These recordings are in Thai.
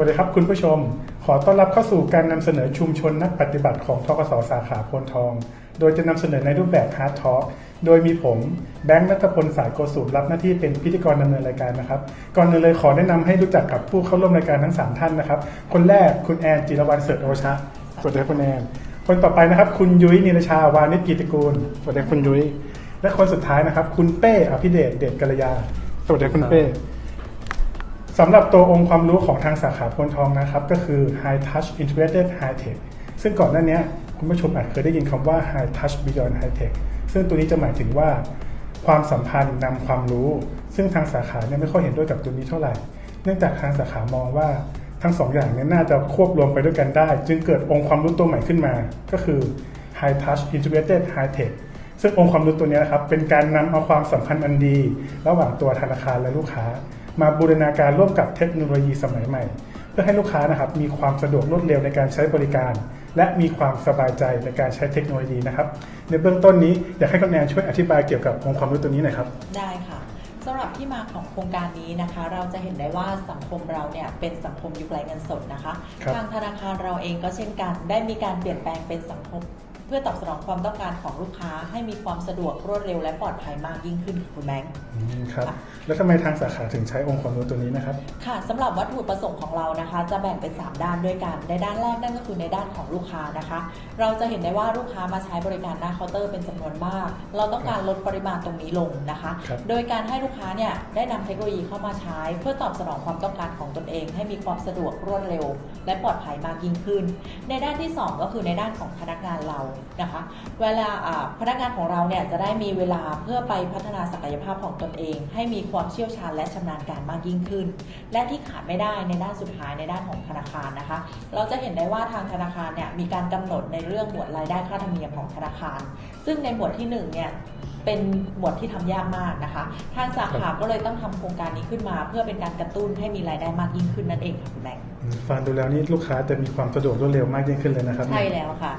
วัสดีครับคุณผู้ชม ขอต้อนรับเข้าสู่การนำเสนอชุมชนนักปฏิบัติของทกสสาขาโพนทอง โดยจะนำเสนอในรูปแบบฮาร์ดทอ l k โดยมีผมแบงค์นัทพลสายโกสูตรรับหน้าที่เป็นพิธีกรดำเนินรายการนะครับ ก่อนอื่นเลยขอแนะนำให้รู้จักกับผู้เข้าร่วมรายการทั้ง 3 ท่านนะครับ คนแรกคุณแอนจิรวรรณเสิร์ชโอชะสวัสดีครับคุณแอน คนต่อไปนะครับ คุณยุ้ยนิรชาวานิชกิติกูลสวัสดีครับคุณยุ้ยและคนสุดท้ายนะครับ คุณเป้อภิเดชเดชกัลยา สวัสดีครับคุณเป้ สำหรับตัวองค์ความรู้ของทางสาขาพลทองนะครับ ก็คือ High Touch Integrated High Tech ซึ่งก่อนหน้านี้คุณผู้ชมอาจเคยได้ยินคำว่า High Touch Beyond High Tech ซึ่งตัวนี้จะหมายถึงว่า ความสัมพันธ์นำความรู้ ซึ่งทางสาขาเนี่ยไม่ค่อยเห็นด้วยกับตัวนี้เท่าไหร่ เนื่องจากทางสาขามองว่าทั้งสองอย่างนี้น่าจะควบรวมไปด้วยกันได้ จึงเกิดองค์ความรู้ตัวใหม่ขึ้นมา ก็คือ High Touch Integrated High Tech ซึ่งองค์ความรู้ตัวนี้นะครับเป็นการนำเอาความสัมพันธ์อันดี ระหว่างตัวธนาคารและลูกค้า มาบูรณาการร่วมกับเทคโนโลยีสมัยใหม่ เพื่อให้ลูกค้านะครับมีความสะดวกรวดเร็วในการใช้บริการ และมีความสบายใจในการใช้เทคโนโลยีนะครับ ในเบื้องต้นนี้อยากให้คุณแนนช่วยอธิบายเกี่ยวกับองค์ความรู้ตัวนี้หน่อยครับได้ค่ะสำหรับที่มาของโครงการนี้นะคะ เราจะเห็นได้ว่าสังคมเราเนี่ยเป็นสังคมยุคไร้เงินสดนะคะครับทางธนาคารเราเองก็เช่นกัน ได้มีการเปลี่ยนแปลงเป็นสังคม เพื่อตอบสนองความต้องการของลูกค้าให้มีความสะดวกรวดเร็วและปลอดภัยมากยิ่งขึ้นค่ะคุณแบงค์อืมครับ แล้วทำไมทางสาขาถึงใช้องค์ความรู้ตัวนี้นะครับ ค่ะสำหรับวัตถุประสงค์ของเรานะคะ จะแบ่งเป็น 3 ด้านด้วยกัน ในด้านแรกนั่นก็คือในด้านของลูกค้านะคะ เราจะเห็นได้ว่าลูกค้ามาใช้บริการหน้าเคาน์เตอร์เป็นจำนวนมาก เราต้องการลดปริมาณตรงนี้ลงนะคะครับโดยการให้ลูกค้าเนี่ยได้นำเทคโนโลยีเข้ามาใช้ เพื่อตอบสนองความต้องการของตนเอง ให้มีความสะดวกรวดเร็ว และปลอดภัยมากยิ่งขึ้น ในด้านที่ 2 ก็คือในด้านของพนักงานเรานะคะเวลาอ่าพนักงานของเราเนี่ยจะได้มีเวลาเพื่อไปพัฒนาศักยภาพของตนเอง ให้มีความเชี่ยวชาญและชำนาญการมากยิ่งขึ้น และที่ขาดไม่ได้ในด้านสุดท้ายในด้านของธนาคารนะคะ เราจะเห็นได้ว่าทางธนาคารเนี่ยมีการกำหนดในเรื่องหมวดรายได้ค่าธรรมเนียมของธนาคาร ซึ่งในหมวดที่หนึ่งเนี่ยเป็นหมวดที่ทำยากมากนะคะ ทางสาขาก็เลยต้องทำโครงการนี้ขึ้นมา เพื่อเป็นการกระตุ้นให้มีรายได้มากยิ่งขึ้นนั่นเองค่ะคุณแบงค์อืมฟังดูแล้วนี่ลูกค้าจะมีความสะดวกรวดเร็วมากยิ่งขึ้นเลยนะครับ ใช่แล้วค่ะ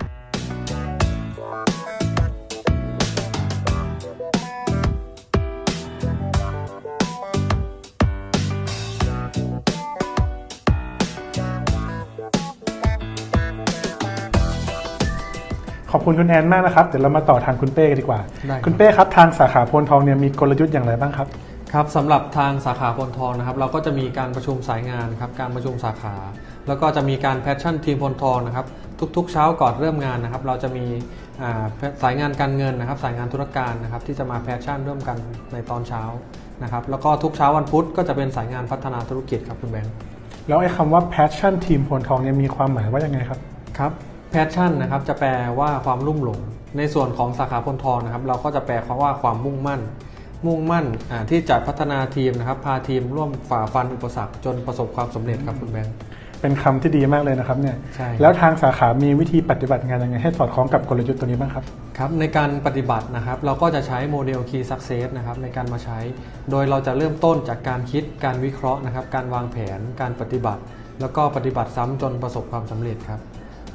ขอบคุณคุณแอนมากนะครับ เดี๋ยวเรามาต่อทางคุณเป้กันดีกว่า ได้ครับ คุณเป้ครับทางสาขาโพนทองเนี่ยมีกลยุทธ์อย่างไรบ้างครับ ครับสำหรับทางสาขาพลทองนะครับ เราก็จะมีการประชุมสายงานครับการประชุมสาขา แล้วก็จะมีการแพชชั่นทีมพลทองนะครับ ทุกๆ เช้าก่อนเริ่มงานนะครับ เราจะมีอ่าสายงานการเงินนะครับ สายงานธุรการนะครับ ที่จะมาแพชชั่นร่วมกันในตอนเช้านะครับ แล้วก็ทุกเช้าวันพุธก็จะเป็นสายงานพัฒนาธุรกิจครับคุณแบงค์ แล้วไอ้คำว่า passion team โพนทองเนี่ยมีความหมายว่ายังไงครับ ครับ แพชชั่นนะครับจะแปลว่าความรุ่มหลง ในส่วนของสาขาพลทองนะครับ เราก็จะแปลคำว่าความมุ่งมั่น มุ่งมั่นอ่าที่จะพัฒนาทีมนะครับ พาทีมร่วมฝ่าฟันอุปสรรคจนประสบความสำเร็จครับคุณแบงค์เป็นคำที่ดีมากเลยนะครับเนี่ยใช่แล้วทางสาขามีวิธีปฏิบัติงานยังไงให้สอดคล้องกับกลยุทธ์ตัวนี้บ้างครับครับ ในการปฏิบัตินะครับ เราก็จะใช้โมเดล Key Success นะครับในการมาใช้ โดยเราจะเริ่มต้นจากการคิดการวิเคราะห์นะครับ การวางแผน การปฏิบัติ แล้วก็ปฏิบัติซ้ำจนประสบความสำเร็จครับ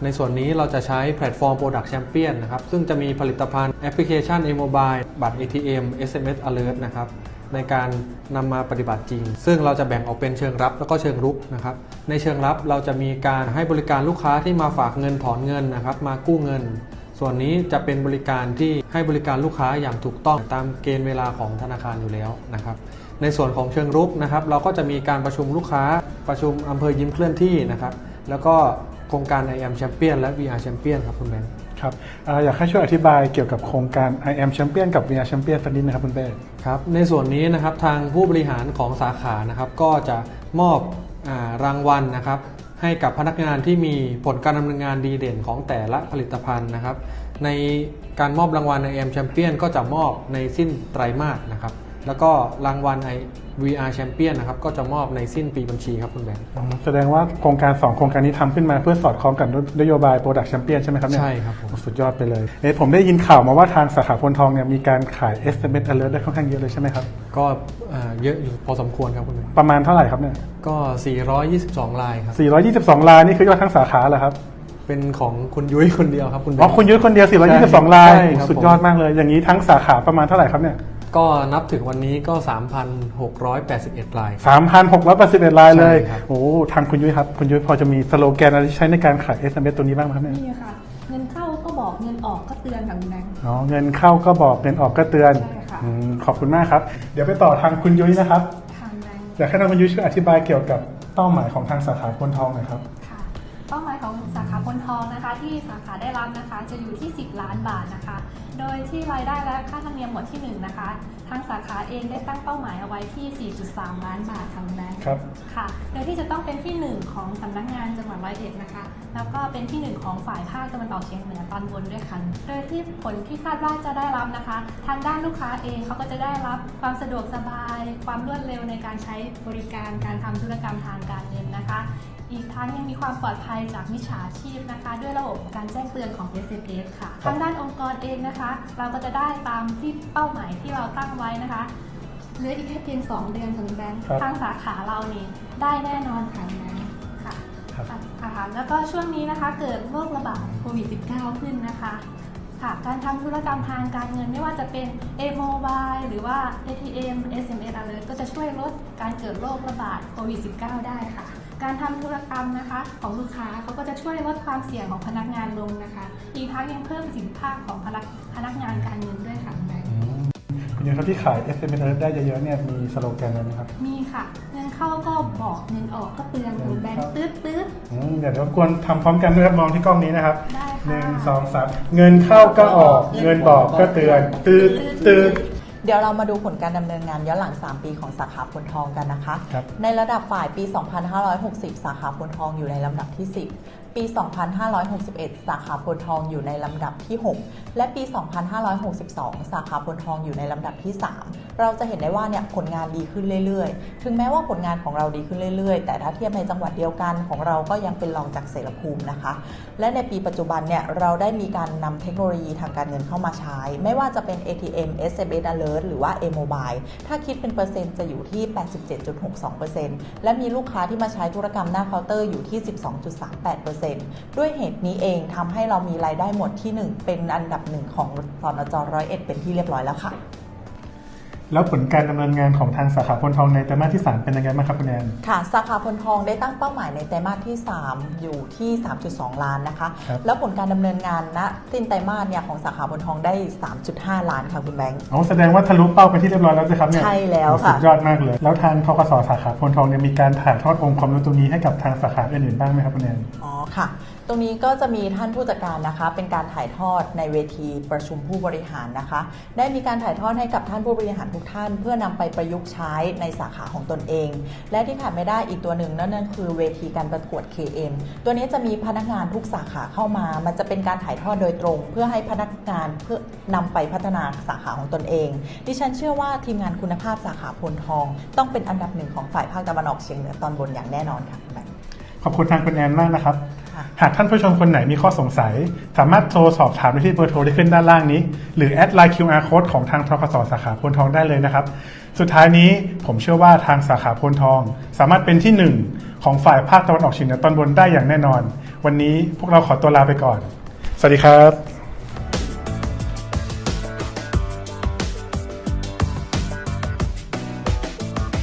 ในส่วนนี้เราจะใช้แพลตฟอร์ม Product Champion นะครับ ซึ่งจะมีผลิตภัณฑ์แอปพลิเคชัน e-mobile บัตร ATM SMS Alert นะครับในการนำมาปฏิบัติจริง ซึ่งเราจะแบ่งออกเป็นเชิงรับแล้วก็เชิงรุกนะครับ ในเชิงรับเราจะมีการให้บริการลูกค้าที่มาฝากเงินถอนเงินนะครับ มากู้เงิน ส่วนนี้จะเป็นบริการที่ให้บริการลูกค้าอย่างถูกต้องตามเกณฑ์เวลาของธนาคารอยู่แล้วนะครับ ในส่วนของเชิงรุกนะครับ เราก็จะมีการประชุมลูกค้าประชุมอำเภอยิ้มเคลื่อนที่นะครับ แล้วก็ โครงการ I am Champion และ VR Champion ครับคุณแบงค์ครับอาอยากให้ช่วยอธิบายเกี่ยวกับโครงการ I am Champion กับ VR Champion สักนิดนะครับคุณเป้ครับในส่วนนี้นะครับทางผู้บริหารของสาขานะครับก็จะมอบอารางวัลนะครับให้กับพนักงานที่มีผลการดำเนินงานดีเด่นของแต่ละผลิตภัณฑ์นะครับ ในการมอบรางวัล I am Champion ก็จะมอบในสิ้นไตรมาสนะครับ แล้วก็รางวัล I VR Champion นะครับก็จะมอบในสิ้นปีบัญชีครับคุณแบงค์อืมแสดงว่าโครงการ 2 โครงการนี้ทำขึ้นมาเพื่อสอดคล้องกับนโยบาย Product Champion ใช่ไหมครับเนี่ยใช่ครับผมโอ้สุดยอดไปเลยเอ๊ะผมได้ยินข่าวมาว่าทางสาขาพลทองเนี่ยมีการขาย SMS Alert ได้ค่อนข้างเยอะเลยใช่ไหมครับ ก็อ่าเยอะอยู่พอสมควรครับคุณแบงค์ประมาณเท่าไหร่ครับเนี่ยก็ 422 ลายครับ 422 ลายนี่คือยอดทั้งสาขาเหรอครับเป็นของคุณยุ้ยคนเดียวครับคุณแบอ๋องค์คุณยุ้ยคนเดียว 422 ลายใช่ครับสุดยอดมากเลย อย่างนี้ทั้งสาขาประมาณเท่าไหร่ครับเนี่ย ก็นับถึงวันนี้ก็ 3,681 รายครับ3,681รายเลย ใช่ครับ โอ้ทางคุณยุ้ยครับ คุณยุ้ยพอจะมีสโลแกนอะไรที่ใช้ในการขาย SMS ตัวนี้บ้างไหมครับเนี่ย นี่ค่ะ เงินเข้าก็บอกเงินออกก็เตือนค่ะคุณแบงค์ อ๋อเงินเข้าก็บอกเงินออกก็เตือนใช่ค่ะ อืมขอบคุณมากครับ เดี๋ยวไปต่อทางคุณยุ้ยนะครับทางแบงค์ อยากให้ทางคุณยุ้ยช่วยอธิบายเกี่ยวกับเป้าหมายของทางสาขาพลทองหน่อยครับ ค่ะเป้าหมายของสาขาพลทองนะคะ ที่สาขาได้รับนะคะจะอยู่ที่ 10 ล้านบาทนะคะ โดยที่รายได้และค่าธรรมเนียมหมวดที่ 1 นะคะ ทางสาขาเองได้ตั้งเป้าหมายเอาไว้ที่ 4.3 ล้านบาทค่ะคุณแบงค์ครับ ค่ะ โดยที่จะต้องเป็นที่ 1 ของสำนักงานจังหวัดร้อยเอ็ดนะคะ แล้วก็เป็นที่ 1 ของฝ่ายภาคตะวันออกเฉียงเหนือตอนบนด้วยค่ะ โดยที่ผลที่คาดว่าจะได้รับนะคะ ทางด้านลูกค้าเองเขาก็จะได้รับความสะดวกสบาย ความรวดเร็วในการใช้บริการการทำธุรกรรมทางการเงินนะคะ อีกทั้งยังมีความปลอดภัยจากมิจฉาชีพนะคะ ด้วยระบบการแจ้งเตือนของ SMS ค่ะครับทางด้านองค์กรเองนะคะ เราก็จะได้ตามที่เป้าหมายที่เราตั้งไว้นะคะเหลืออีกแค่เพียง2 เดือนค่ะคุณแบงค์ครับทางสาขาเรานี่ได้แน่นอนค่ะคุณแบงค์ค่ะครับค่ะค่ะแล้วก็ช่วงนี้นะคะเกิดโรคระบาดโควิด -19 ขึ้นนะคะค่ะการทำธุรกรรมทางการเงินไม่ว่าจะเป็น A-Mobile หรือว่า ATM SMS alert ก็จะช่วยลดการเกิดโรคระบาดโควิด -19 ได้ค่ะ การทำธุรกรรมนะคะ ของลูกค้าเขาก็จะช่วยลดความเสี่ยงของพนักงานลงนะคะ อีกทั้งยังเพิ่มประสิทธิภาพของพนักพนักงานการเงินด้วยค่ะคุณแบงค์คุณยุ้ยครับที่ขาย SMS ได้เยอะๆเนี่ยมีสโลแกนอะไรไหมครับ มีค่ะ เงินเข้าก็บอกเงินออกก็เตือนคุณแบงค์ตืดตืดอืมเดี๋ยวรบกวนทำพร้อมกันด้วยครับมองที่กล้องนี้นะครับได้ค่ะหนึ่งสองสามเงินเข้าก็ออก เงินบอกก็เตือนตืดตืด เดี๋ยวเรามาดูผลการดำเนินงานย้อนหลัง 3 ปีของสาขาพลทองกันนะคะ ครับ ในระดับฝ่ายปี 2560 สาขาพลทองอยู่ในลำดับที่ 10 ปี 2561 สาขาพลทองอยู่ในลำดับที่ 6 และปี 2562 สาขาพลทองอยู่ในลำดับที่ 3 เราจะเห็นได้ว่าเนี่ยผลงานดีขึ้นเรื่อยๆ ถึงแม้ว่าผลงานของเราดีขึ้นเรื่อยๆ แต่ถ้าเทียบในจังหวัดเดียวกันของเราก็ยังเป็นรองจากเสรภูมินะคะ และในปีปัจจุบันเนี่ยเราได้มีการนำเทคโนโลยีทางการเงินเข้ามาใช้ ไม่ว่าจะเป็น ATM SMS Alert หรือว่า A-Mobile ถ้าคิดเป็นเปอร์เซ็นต์จะอยู่ที่ 87.62%และมีลูกค้าที่มาใช้ธุรกรรมหน้าเคาน์เตอร์อยู่ที่ 12.38%ด้วยเหตุนี้เองทำให้เรามีรายได้หมดที่ 1 เป็นอันดับหนึ่งของสนจร้อยเอ็ดเป็นที่เรียบร้อยแล้วค่ะ แล้วผลการดำเนินงานของทางสาขาพลทองในไตรมาสที่ 3 เป็นยังไงบ้างครับคุณแอนค่ะ สาขาพลทองได้ตั้งเป้าหมายในไตรมาสที่ 3 อยู่ที่ 3.2 ล้านนะคะครับแล้วผลการดำเนินงานณสิ้นไตรมาสเนี่ยของสาขาพลทองได้ 3.5 ล้านค่ะคุณแบงค์อ๋อแสดงว่าทะลุเป้าไปที่เรียบร้อยแล้วสิครับเนี่ยใช่แล้วค่ะสุดยอดมากเลย แล้วทางทกสสาขาพลทองเนี่ยมีการถ่ายทอดองค์ความรู้ตรงนี้ให้กับทางสาขาอื่นๆบ้างไหมครับคุณแอนอ๋อค่ะ ตรงนี้ก็จะมีท่านผู้จัดการนะคะ เป็นการถ่ายทอดในเวทีประชุมผู้บริหารนะคะ ได้มีการถ่ายทอดให้กับท่านผู้บริหารทุกท่าน เพื่อนำไปประยุกต์ใช้ในสาขาของตนเอง และที่ขาดไม่ได้อีกตัวหนึ่งนั่นนั่นคือเวทีการประกวด KM ตัวนี้จะมีพนักงานทุกสาขาเข้ามา มันจะเป็นการถ่ายทอดโดยตรง เพื่อให้พนักงานเพื่อนำไปพัฒนาสาขาของตนเอง ดิฉันเชื่อว่าทีมงานคุณภาพสาขาพลทอง ต้องเป็นอันดับหนึ่งของฝ่ายภาคตะวันออกเฉียงเหนือตอนบนอย่างแน่นอนค่ะขอบคุณทางคุณแอนมากนะครับ หากท่านผู้ชมคนไหนมีข้อสงสัย สามารถโทรสอบถามได้ที่เบอร์โทรที่ขึ้นด้านล่างนี้ หรือแอดไลน์ QR code ของทางทกสสาขาพลทองได้เลยนะครับ สุดท้ายนี้ผมเชื่อว่าทางสาขาพลทอง สามารถเป็นที่หนึ่งของฝ่ายภาคตะวันออกเฉียงเหนือตอนบนได้อย่างแน่นอน วันนี้พวกเราขอตัวลาไปก่อน สวัสดีครับ